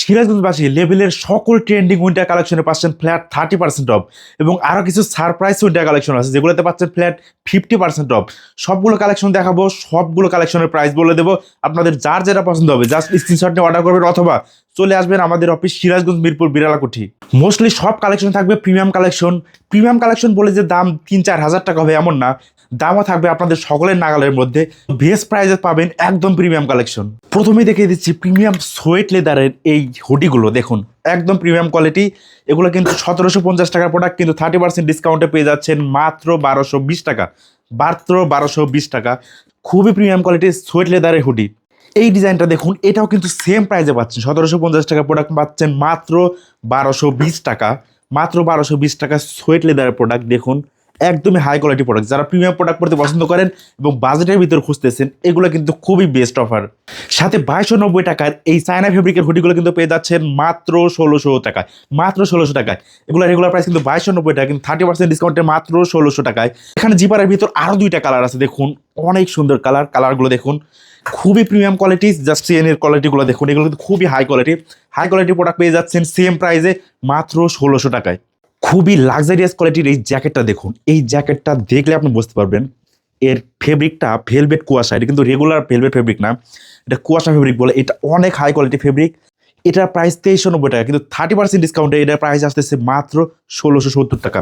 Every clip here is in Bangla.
সিরাজগঞ্জবাসী লেভেলের সকল ট্রেন্ডিং উইন্টার কালেকশনে পাচ্ছেন ফ্ল্যাট থার্টি পার্সেন্ট অফ এবং আরও কিছু সারপ্রাইজ উইন্টার কালেকশন আছে, যেগুলোতে পাচ্ছেন ফ্ল্যাট ফিফটি পার্সেন্ট অফ সবগুলো কালেকশন দেখাবো, সবগুলো কালেকশনের প্রাইস বলে দেবো। আপনাদের যার যেটা পছন্দ হবে জাস্ট স্ক্রিনশট নিয়ে অর্ডার করবেন অথবা চলে আসবেন আমাদের অফিস সিরাজগঞ্জ, মিরপুর, বিড়ালাকুঠি। মোস্টলি সব কালেকশন থাকবে প্রিমিয়াম কালেকশন প্রিমিয়াম কালেকশন বলে যে দাম তিন চার হাজার টাকা হবে, এমন না। দামও থাকবে আপনাদের সকলের নাগালের মধ্যে। বেস্ট প্রাইজে পাবেন একদম প্রিমিয়াম কালেকশন প্রথমেই দেখিয়ে দিচ্ছি প্রিমিয়াম সোয়েট লেদারের এই হুডিগুলো দেখুন। একদম প্রিমিয়াম কোয়ালিটি এগুলো কিন্তু সতেরোশো পঞ্চাশ টাকার প্রোডাক্ট কিন্তু থার্টি পার্সেন্ট ডিসকাউন্টে পেয়ে যাচ্ছেন মাত্র বারোশো বিশ টাকা। মাত্র বারোশো বিশ টাকা। খুবই প্রিমিয়াম কোয়ালিটির সোয়েট লেদারের হুডি এই ডিজাইনটা দেখুন, এটাও কিন্তু সেম প্রাইজে পাচ্ছেন। সতেরোশো পঞ্চাশ টাকা প্রোডাক্ট পাচ্ছেন মাত্র বারোশো বিশ টাকা। মাত্র বারোশো বিশ টাকা সোয়েট লেদারের প্রোডাক্ট দেখুন। একদমই হাই কোয়ালিটি প্রোডাক্ট যারা প্রিমিয়াম প্রোডাক্ট পড়তে পছন্দ করেন এবং বাজেটের ভিতর খুঁজতেছেন, এগুলো কিন্তু খুবই বেস্ট অফার সাথে বাইশশো নব্বই টাকার এই চায়না ফেব্রিকের হুডিগুলো কিন্তু পেয়ে যাচ্ছেন মাত্র ষোলোশো টাকায়। মাত্র ষোলোশো টাকায়। এগুলো রেগুলার প্রাইস কিন্তু বাইশশো নব্বই টাকা কিন্তু থার্টি পার্সেন্ট ডিসকাউন্টে মাত্র ষোলোশো টাকায়। এখানে জিপারের ভিতর আরও দুইটা কালার আছে, দেখুন। অনেক সুন্দর কালার কালারগুলো দেখুন। খুবই প্রিমিয়াম কোয়ালিটি জাস্ট সিএনের কোয়ালিটিগুলো দেখুন। এগুলো কিন্তু খুবই high quality high quality product পেয়ে যাচ্ছেন সেম প্রাইসে মাত্র ষোলোশো টাকায়। খুবই লাক্সারিয়াস কোয়ালিটির এই জ্যাকেটটা দেখুন। এই জ্যাকেটটা দেখলে আপনি বুঝতে পারবেন, এর ফেব্রিকটা ভেলভেট কুয়াশা, এটা কিন্তু রেগুলার ভেলভেট ফেব্রিক না, এটা কুয়াশা ফেব্রিক বলে, এটা অনেক হাই কোয়ালিটি ফেব্রিক এটার প্রাইস তেইশশো নব্বই টাকা, কিন্তু থার্টি পার্সেন্ট ডিসকাউন্টে এটার প্রাইস আসতেছে মাত্র ষোলোশো সত্তর টাকা।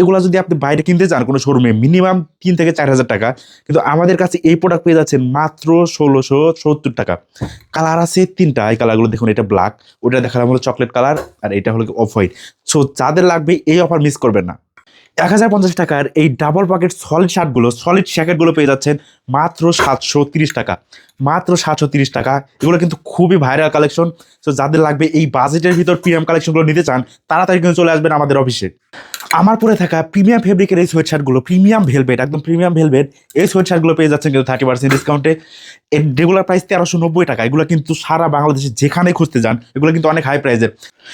এগুলো যদি আপনি বাইরে কিনতে চান, কোনো শোরুমে মিনিমাম তিন থেকে চার হাজার টাকা, কিন্তু আমাদের কাছে এই প্রোডাক্ট পেয়ে যাচ্ছেন মাত্র ষোলোশো সত্তর টাকা। কালার আছে তিনটা, এই কালারগুলো দেখুন, এটা ব্ল্যাক ওটা দেখালাম হলো চকলেট কালার আর এটা হলো অফ হোয়াইট সো যাদের লাগবে এই অফার মিস করবেন না। এক হাজার পঞ্চাশ টাকার এই ডাবল পকেট সলিড শার্টগুলো সলিড শ্যাকেটগুলো পেয়ে যাচ্ছেন মাত্র সাতশো তিরিশ টাকা। মাত্র সাতশো তিরিশ টাকা। এগুলো কিন্তু খুবই ভাইরাল কালেকশন সো যাদের লাগবে এই বাজেটের ভিতর প্রিমিয়াম কালেকশনগুলো নিতে চান তাড়াতাড়ি কিন্তু চলে আসবেন আমাদের অফিসে আমার পরে থাকা প্রিমিয়াম ফেব্রিকের এই সোয়েট শার্টগুলো প্রিমিয়াম ভেলভেট একদম প্রিমিয়াম ভেলভেট এই সোয়েট শার্টগুলো পেয়ে যাচ্ছেন কিন্তু থার্টি পার্সেন্ট ডিসকাউন্টে এর রেগুলার প্রাইস তেরোশো নব্বই টাকা, এগুলো কিন্তু সারা বাংলাদেশে যেখানে খুঁজতে যান, এগুলো কিন্তু অনেক হাই প্রাইসের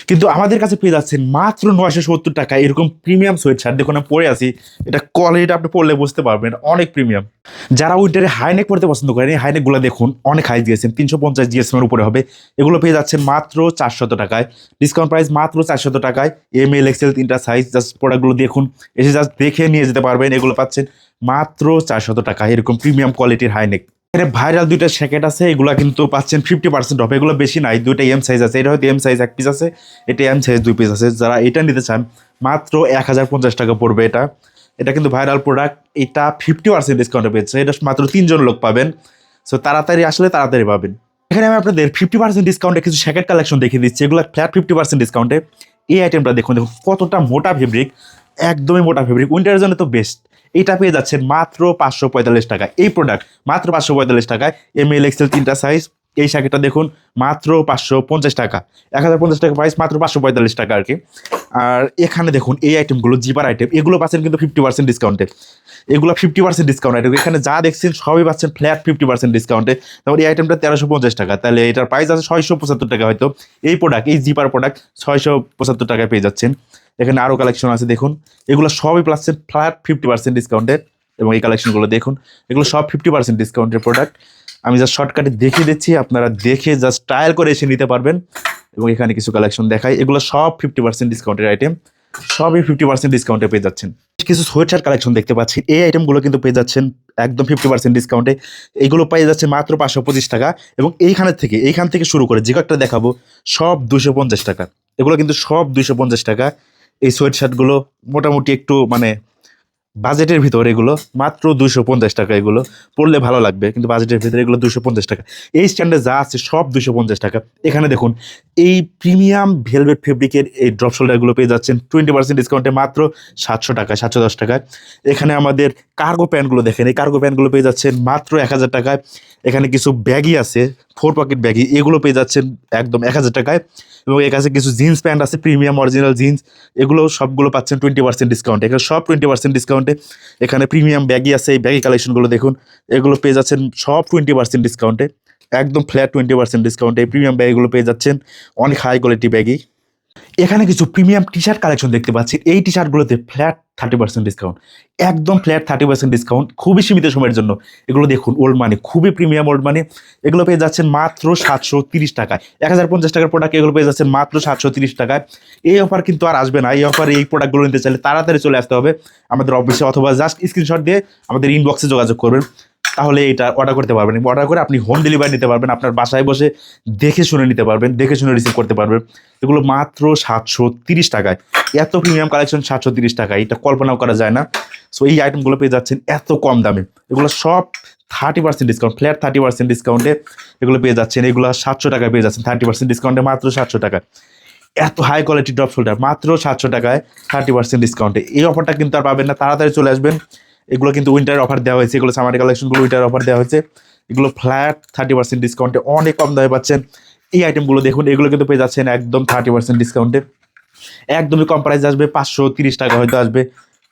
কিন্তু আমাদের কাছে পেয়ে যাচ্ছেন মাত্র নয়শো সত্তর টাকা এরকম প্রিমিয়াম সোয়েট শার্ট দেখুন আমি পরে আছি, এটা কোয়ালিটিটা আপনি পড়লে বুঝতে পারবেন, অনেক প্রিমিয়াম যারা উইন্টারে হাইনেক পড়তে পছন্দ করেন, এই হাইনেকগুলো দেখুন, অনেক হাই দিয়েছেন, তিনশো পঞ্চাশ জিএসএম এর উপরে হবে, এগুলো পেয়ে যাচ্ছেন মাত্র চারশত টাকায়। ডিসকাউন্ট প্রাইস মাত্র চারশত টাকায়। এম এল এক্সেল তিনটা সাইজ জাস্ট প্রোডাক্টগুলো দেখুন। এসে জাস্ট দেখে নিয়ে যেতে পারবেন, এগুলো পাচ্ছেন মাত্র চারশত টাকা। এরকম প্রিমিয়াম কোয়ালিটির হাইনেক এখানে ভাইরাল দুইটা শ্যাকেট আছে, এগুলো কিন্তু পাচ্ছেন ফিফটি পার্সেন্ট অফ এগুলো বেশি নাই, দুইটা এম সাইজ আছে। এটা হয়তো এম সাইজ এক পিস আছে, এটা এম সাইজ দুই পিস আছে। যারা এটা নিতে চান, মাত্র এক হাজার পঞ্চাশ টাকা পড়বে এটা। এটা কিন্তু ভাইরাল প্রোডাক্ট এটা ফিফটি পার্সেন্ট ডিসকাউন্টে পেয়েছে। এটা মাত্র তিনজন লোক পাবেন। সো তাড়াতাড়ি আসলে তাড়াতাড়ি পাবেন। এখানে আমি আপনাদের ফিফটি পার্সেন্ট ডিসকাউন্টে কিছু শ্যাকেট কালেকশন দেখিয়ে দিচ্ছি। এগুলো ফ্ল্যাট ফিফটি পার্সেন্ট ডিসকাউন্টে এই আইটেমটা দেখুন দেখুন, কতটা মোটা ফেব্রিক একদমই মোটা ফেব্রিক উইন্টারের জন্য তো বেস্ট এটা পেয়ে যাচ্ছেন মাত্র পাঁচশো পঁয়তাল্লিশ টাকা এই প্রোডাক্ট মাত্র পাঁচশো পঁয়তাল্লিশ টাকায়। এম এল এক্সেল তিনটা সাইজ এই শাকেটটা দেখুন, মাত্র পাঁচশো পঞ্চাশ টাকা। এক হাজার পঞ্চাশ টাকা প্রাইস মাত্র পাঁচশো পঁয়তাল্লিশ টাকা আর কি। আর এখানে দেখুন এই আইটেমগুলো জিপার আইটেম এগুলো পাচ্ছেন কিন্তু ফিফটি পার্সেন্ট ডিসকাউন্টে এগুলো ফিফটি পার্সেন্ট ডিসকাউন্ট আইটেম এখানে যা দেখছেন সবই পাচ্ছেন ফ্ল্যাট ফিফটি পার্সেন্ট ডিসকাউন্টে তারপর এই আইটেমটা তেরোশো পঞ্চাশ টাকা। তাহলে এটার প্রাইস আছে ছয়শো পঁচাত্তর টাকা হয়তো। এই প্রোডাক্ট এই জিপার প্রোডাক্ট ছয়শো পঁচাত্তর টাকায় পেয়ে যাচ্ছেন। এখানে আরও কালেকশন আছে, দেখুন। এগুলো সবই পাচ্ছেন ফ্ল্যাট ফিফটি পার্সেন্ট ডিসকাউন্টে এবং এই কালেকশনগুলো দেখুন, এগুলো সব ফিফটি পার্সেন্ট ডিসকাউন্টের প্রোডাক্ট আমি জাস্ট শর্টকাটে দেখিয়ে দিচ্ছি, আপনারা দেখে জাস্ট ট্রায়াল করে এসে নিতে পারবেন। এবং এখানে কিছু কালেকশন দেখায় এগুলো সব ফিফটি পার্সেন্ট ডিসকাউন্টের আইটেম সবই ফিফটি পার্সেন্ট ডিসকাউন্টে পেয়ে যাচ্ছেন। কিছু সোয়েটার কালেকশন দেখতে পাচ্ছি। এই আইটেমগুলো কিন্তু পেয়ে যাচ্ছেন একদম ফিফটি পার্সেন্ট ডিসকাউন্টে এগুলো পেয়ে যাচ্ছে মাত্র পাঁচশো পঁচিশ টাকা এবং এইখানের থেকে, এইখান থেকে শুরু করে কয়েকটা দেখাবো, সব দুশো পঞ্চাশ টাকা। এগুলো কিন্তু সব দুশো পঞ্চাশ টাকা। এই সোয়েট শার্টগুলো মোটামুটি একটু মানে বাজেটের ভিতর এগুলো মাত্র দুশো পঞ্চাশ টাকা এগুলো পড়লে ভালো লাগবে, কিন্তু বাজেটের ভিতরে এগুলো দুশো পঞ্চাশ টাকা। এই স্ট্যান্ডে যা আছে সব দুশো পঞ্চাশ টাকা। এখানে দেখুন, এই প্রিমিয়াম ভেলভেট ফেব্রিকের এই ড্রপ শোল্ডারগুলো পেয়ে যাচ্ছেন টোয়েন্টি পার্সেন্ট ডিসকাউন্টে মাত্র সাতশো টাকা সাতশো দশ টাকায়। এখানে আমাদের কার্গো প্যান্টগুলো দেখেন, এই কার্গো প্যান্টগুলো পেয়ে যাচ্ছেন মাত্র এক হাজার টাকায়। এখানে কিছু ব্যাগই আছে ফোর পকেট ব্যাগি এগুলো পেয়ে যাচ্ছেন একদম এক হাজার টাকায়। এবং এর কাছে কিছু জিন্স প্যান্ট আছে প্রিমিয়াম অরিজিনাল জিন্স এগুলো সবগুলো পাচ্ছেন টোয়েন্টি পার্সেন্ট ডিসকাউন্ট এখানে সব টোয়েন্টি পার্সেন্ট ডিসকাউন্টে এখানে প্রিমিয়াম ব্যাগই আছে, এই ব্যাগি কালেকশনগুলো দেখুন। এগুলো পেয়ে যাচ্ছেন সব টোয়েন্টি পার্সেন্ট ডিসকাউন্টে একদম ফ্ল্যাট টোয়েন্টি পার্সেন্ট ডিসকাউন্টে এই প্রিমিয়াম ব্যাগগুলো পেয়ে যাচ্ছেন। অনেক হাই কোয়ালিটি ব্যাগই। এখানে কিছু প্রিমিয়াম টি শার্ট কালেকশন দেখতে পাচ্ছি। এই টি শার্টগুলোতে ফ্ল্যাট থার্টি পার্সেন্ট ডিসকাউন্ট একদম ফ্ল্যাট থার্টি পার্সেন্ট ডিসকাউন্ট খুবই সীমিত সময়ের জন্য। এগুলো দেখুন ওল্ড মানি খুবই প্রিমিয়াম ওল্ড মানি এগুলো পেয়ে যাচ্ছেন মাত্র সাতশো তিরিশ টাকায়। এক হাজার পঞ্চাশ টাকার প্রোডাক্ট এগুলো পেয়ে যাচ্ছেন মাত্র সাতশো তিরিশ টাকায়। এই অফার কিন্তু আর আসবে না। এই অফার এই প্রোডাক্টগুলো নিতে চাইলে তাড়াতাড়ি চলে আসতে হবে। আমাদের অফিসে অথবা জাস্ট স্ক্রিনশট দিয়ে আমাদের ইনবক্সে যোগাযোগ করবেন। তাহলে এটা অর্ডার করতে পারবেন। অর্ডার করে আপনি হোম ডেলিভারি নিতে পারবেন, আপনার বাসায় বসে দেখে শুনে নিতে পারবেন, দেখে শুনে রিসিভ করতে পারবেন। এগুলো মাত্র সাতশো তিরিশ টাকায়। এত প্রিমিয়াম কালেকশন সাতশো তিরিশ টাকায়। এটা কল্পনাও করা যায় না। সো এই আইটেমগুলো পেয়ে যাচ্ছেন এত কম দামে। এগুলো সব thirty percent discount flat thirty percent ডিসকাউন্টে এগুলো পেয়ে যাচ্ছেন। এগুলো সাতশো টাকায় পেয়ে যাচ্ছেন। থার্টি পার্সেন্ট ডিসকাউন্টে মাত্র সাতশো টাকায়। এত হাই কোয়ালিটি ড্রপ শোল্ডার মাত্র সাতশো টাকায় থার্টি পার্সেন্ট ডিসকাউন্টে এই অফারটা কিন্তু আর পাবেন না। তাড়াতাড়ি চলে আসবেন। এগুলো কিন্তু উইন্টার অফার দেওয়া হয়েছে, এগুলো সামারি কালেকশনগুলো উইন্টার অফার দেওয়া হয়েছে। এগুলো ফ্ল্যাট থার্টি পার্সেন্ট ডিসকাউন্টে অনেক কম দামে পাচ্ছেন। এই আইটেমগুলো দেখুন, এগুলো কিন্তু পেয়ে যাচ্ছেন একদম থার্টি পার্সেন্ট ডিসকাউন্টে একদমই কম প্রাইস আসবে, পাঁচশো তিরিশ টাকা হয়তো আসবে।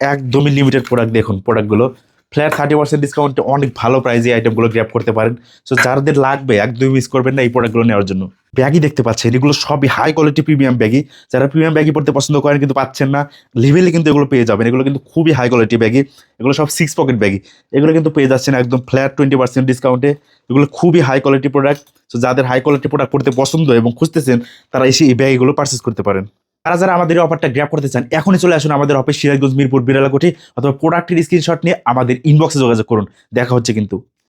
একদমই লিমিটেড প্রোডাক্ট দেখুন প্রোডাক্টগুলো ফ্ল্যাট থার্টি পার্সেন্ট ডিসকাউন্টে অনেক ভালো প্রাইসে এই আইটেমগুলো গ্র্যাপ করতে পারেন। সো যাদের লাগবে একদমই মিস করবেন না এই প্রোডাক্টগুলো নেওয়ার জন্য। ব্যাগই দেখতে পাচ্ছেন, এগুলো সবই হাই কোয়ালিটি প্রিমিয়াম ব্যাগই যারা প্রিমিয়াম ব্যাগই পড়তে পছন্দ করেন কিন্তু পাচ্ছেন না লেভেলে কিন্তু এগুলো পেয়ে যাবেন। এগুলো কিন্তু খুবই হাই কোয়ালিটি ব্যাগই এগুলো সব সিক্স পকেট ব্যাগই এগুলো কিন্তু পেয়ে যাচ্ছেন একদম ফ্ল্যাট টোয়েন্টি পার্সেন্ট ডিসকাউন্টে এগুলো খুবই হাই কোয়ালিটি প্রোডাক্ট সো যাদের হাই কোয়ালিটি প্রোডাক্ট পড়তে পছন্দ এবং খুঁজতেছেন, তারা এসে এই ব্যাগগুলো পারচেস করতে পারেন। তারা যারা আমাদের অফারটা গ্র্যাপ করতে চান, এখনই চলে আসুন আমাদের অফিস সিরাজগঞ্জ মিরপুর বিড়ালাকোঠি অথবা প্রোডাক্টের স্ক্রিনশট নিয়ে আমাদের ইনবক্সে যোগাযোগ করুন। দেখা হচ্ছে কিন্তু।